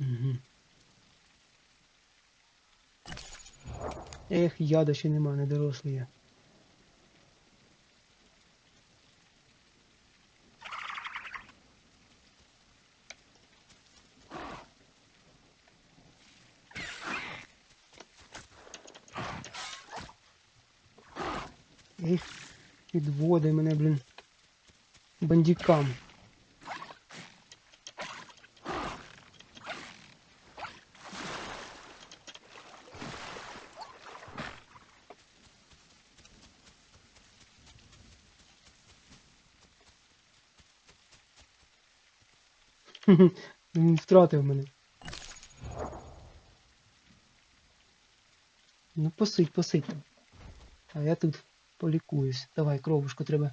Угу. Ех, яда ще нема, не дорослий я. Ех, підводи мене, блін. Бандікам. Він втратив мене. Ну посидь, посидь. А я тут полікуюсь. Давай, кровушку треба